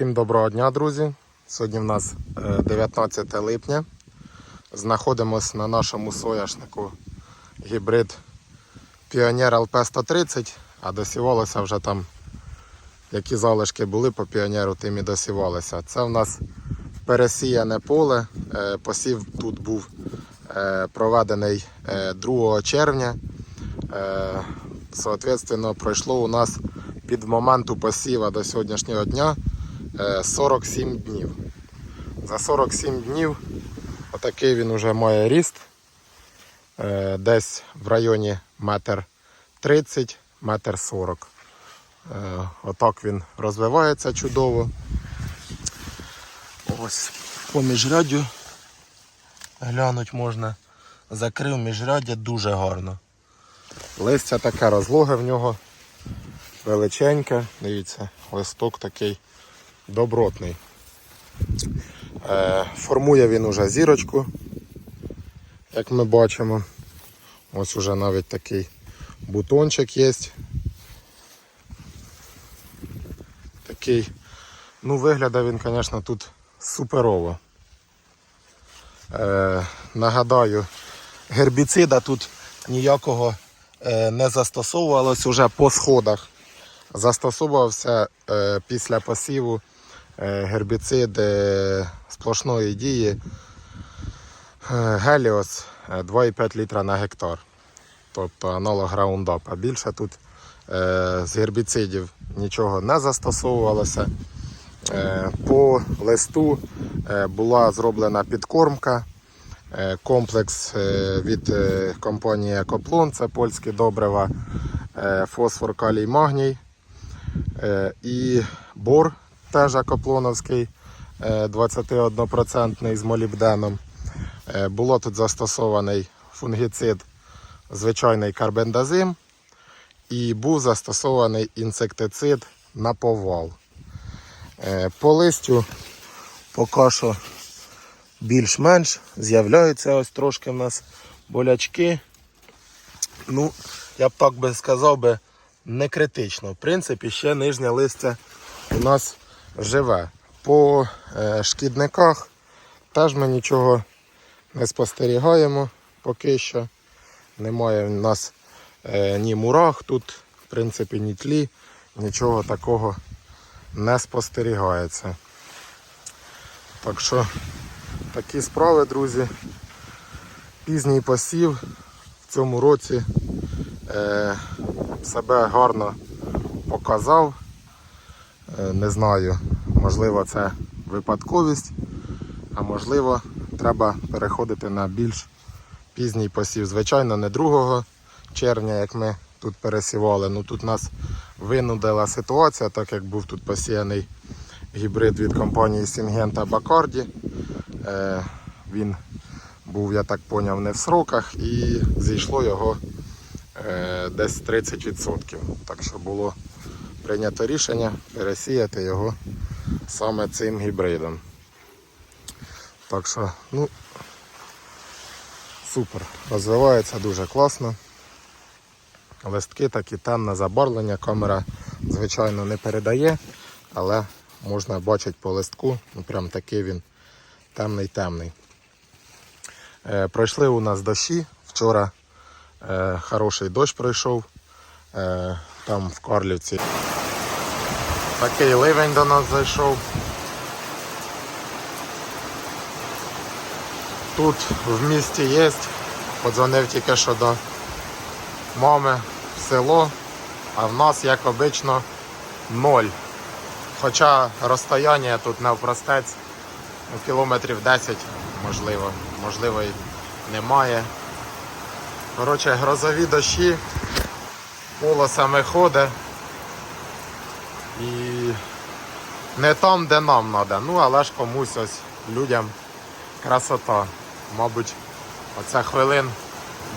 Всім доброго дня, друзі. Сьогодні в нас е, 19 липня. Знаходимося на нашому соняшнику гібрид Піонер ЛП-130, а досівалося вже там, які залишки були по піонеру, тим і досівалося. Це в нас пересіяне поле. Е, Посів тут був е, проведений е, 2 червня. Е, Соответственно, пройшло у нас від моменту посіва до сьогоднішнього дня е, 47 днів. За 47 днів отакий він вже має ріст. Е, Десь в районі метр 30, метр 40. Е, Отак він розвивається чудово. Ось по міжряддю глянуть можна. Закрив міжряддя дуже гарно. Листя таке розлоге в нього величеньке. Дивіться, листок такий добротний. Е, формує він уже зірочку, як ми бачимо. Ось уже навіть такий бутончик є. Такий, ну, виглядає він, звісно, тут суперово. Е, нагадаю, гербіцида тут ніякого е, не застосовувалось уже по сходах. Застосовувався е, після посіву гербіцид е, сплошної дії е, Геліос е, 2,5 літра на гектар. Тобто аналог Roundup. А більше тут е, з гербіцидів нічого не застосовувалося. Е, по листу е, була зроблена підкормка. Е, комплекс е, від е, компанії Екоплон, це польські добрива, е, фосфор, калій, магній. Е, І бор теж екоплоновський, е, 21% з молібденом. Е, Було тут застосований фунгіцид, звичайний карбендазим, і був застосований інсектицид на повал. Е, По листю поки що більш-менш з'являються ось трошки в нас болячки. Ну, я б так би сказав би, не критично. В принципі, ще нижнє листя у нас живе. По е, шкідниках теж ми нічого не спостерігаємо поки що. Немає в нас е, ні мурах тут, в принципі, ні тлі, нічого такого не спостерігається. Так що такі справи, друзі. Пізній посів в цьому році е, себе гарно показав. Е, не знаю, можливо, це випадковість, а можливо, треба переходити на більш пізній посів. Звичайно, не 2 червня, як ми тут пересівали. Ну тут нас винудила ситуація, так як був тут посіяний гібрид від компанії Сінгента Бакарді. Е, він був, я так поняв, не в сроках і зійшло його е, десь 30%. Так що було прийнято рішення пересіяти його саме цим гібридом. Так що, ну, супер, розвивається дуже класно. Листки такі темне забарвлення, камера, звичайно, не передає, але можна бачити по листку, ну прям такий він темний-темний. Е, пройшли у нас дощі. Вчора е, хороший дощ пройшов. Е, там в Карлівці. Такий ливень до нас зайшов. Тут в місті є. Подзвонив тільки що до мами в село, а в нас, як обично, ноль. Хоча розстояння тут навпростець ну, кілометрів 10, можливо, можливо і немає. Коротше, грозові дощі, полосами ходить і не там, де нам треба. Ну, але ж комусь ось людям красота. Мабуть, оце хвилин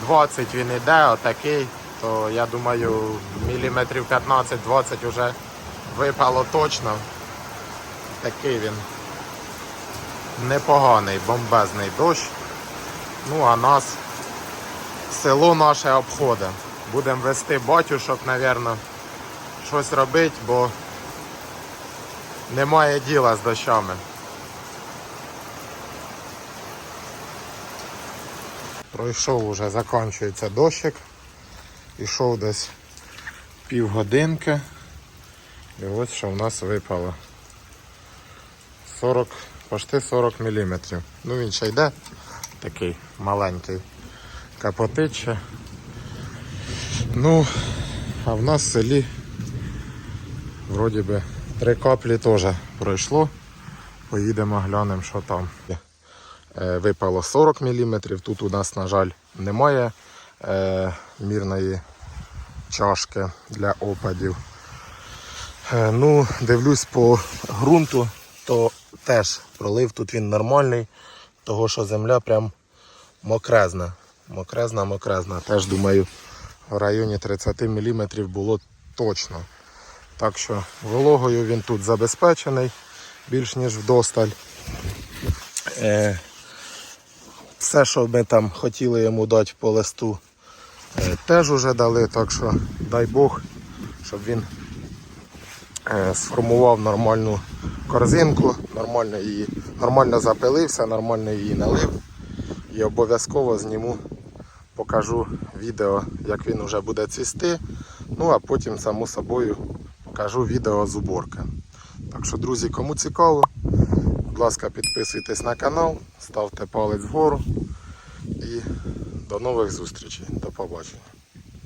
20 він іде, отакий, то я думаю, міліметрів 15-20 вже випало точно. Такий він непоганий, бомбезний дощ. Ну, а нас село наше обходить. Будемо вести батюшок, напевно, щось робити, бо немає діла з дощами. Пройшов уже, закінчується дощик. Ішов десь півгодинки. І ось що в нас випало. 40, почти 40 мм. Ну він ще йде такий маленький капотиче. Ну, а в нас в селі вроді би три каплі теж пройшло. Поїдемо глянемо, що там. Е, Випало 40 мм. Тут у нас, на жаль, немає е, мірної чашки для опадів. Е, Ну, дивлюсь по ґрунту, то теж пролив тут він нормальний, того що земля прям мокрезна. Мокрезна, мокрезна. Теж думаю, в районі 30 мм було точно. Так що вологою він тут забезпечений більш ніж вдосталь. Е, все, що ми там хотіли йому дати по листу, е, теж уже дали, так що дай Бог, щоб він е, сформував нормальну корзинку, нормально її, нормально запилився, нормально її налив. І обов'язково зніму, покажу відео, як він вже буде цвісти. Ну а потім, само собою, покажу відео з уборки. Так що, друзі, кому цікаво, будь ласка, підписуйтесь на канал, ставте палець вгору і до нових зустрічей. До побачення.